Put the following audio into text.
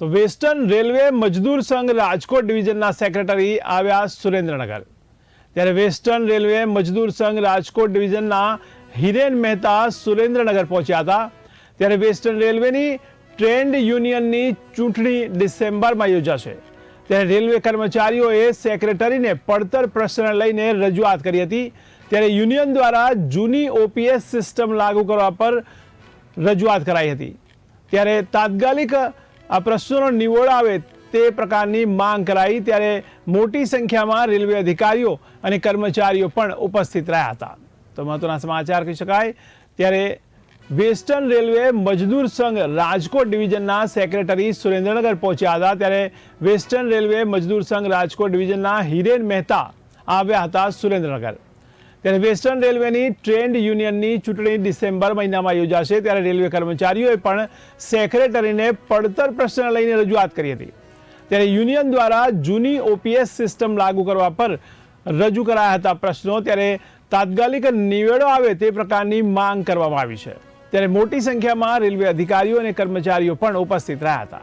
તો western railway મજદૂર સંઘ Rajkot ડિવિઝનના secretary આવ્યા સુરેન્દ્રનગર. ત્યારે વેસ્ટર્ન રેલવે મજદૂર સંઘ રાજકોટ ડિવિઝનના હિરેન મહેતા સુરેન્દ્રનગર પહોંચ્યા હતા. ત્યારે વેસ્ટર્ન રેલવેની ટ્રેન્ડ યુનિયનની ચૂંટણી ડિસેમ્બરમાં યોજાશે. ત્યારે રેલવે કર્મચારીઓએ સેક્રેટરીને પડતર પ્રશ્ન લઈને રજૂઆત કરી હતી. ત્યારે યુનિયન દ્વારા જૂની ઓપીએસ સિસ્ટમ લાગુ કરવા પર રજૂઆત કરાઈ હતી. ત્યારે તાત્કાલિક આ પ્રશ્નોનો નિવોળ આવે તે પ્રકારની માંગ કરાઈ ત્યારે મોટી સંખ્યામાં રેલવે અધિકારીઓ અને કર્મચારીઓ પણ ઉપસ્થિત રહ્યા હતા. તો મહત્વના સમાચાર કહી શકાય, ત્યારે વેસ્ટર્ન રેલવે મજદૂર સંઘ રાજકોટ ડિવિઝનના સેક્રેટરી સુરેન્દ્રનગર પહોંચ્યા હતા. ત્યારે વેસ્ટર્ન રેલવે મજદૂર સંઘ રાજકોટ ડિવિઝનના હિરેન મહેતા આવ્યા હતા સુરેન્દ્રનગર. ત્યારે વેસ્ટર્ન રેલવેની ટ્રેન્ડ યુનિયનની ચૂંટણી ડિસેમ્બર મહિનામાં યોજાશે. ત્યારે રેલવે કર્મચારીઓએ પણ સેક્રેટરીને પડતર પ્રશ્ન લઈને રજૂઆત કરી હતી. ત્યારે યુનિયન દ્વારા જૂની ઓપીએસ સિસ્ટમ લાગુ કરવા પર રજૂ કરાયા હતા પ્રશ્નો. ત્યારે તાત્કાલિક નિવેડો આવે તે પ્રકારની માંગ કરવામાં આવી છે. ત્યારે મોટી સંખ્યામાં રેલવે અધિકારીઓ અને કર્મચારીઓ પણ ઉપસ્થિત રહ્યા હતા.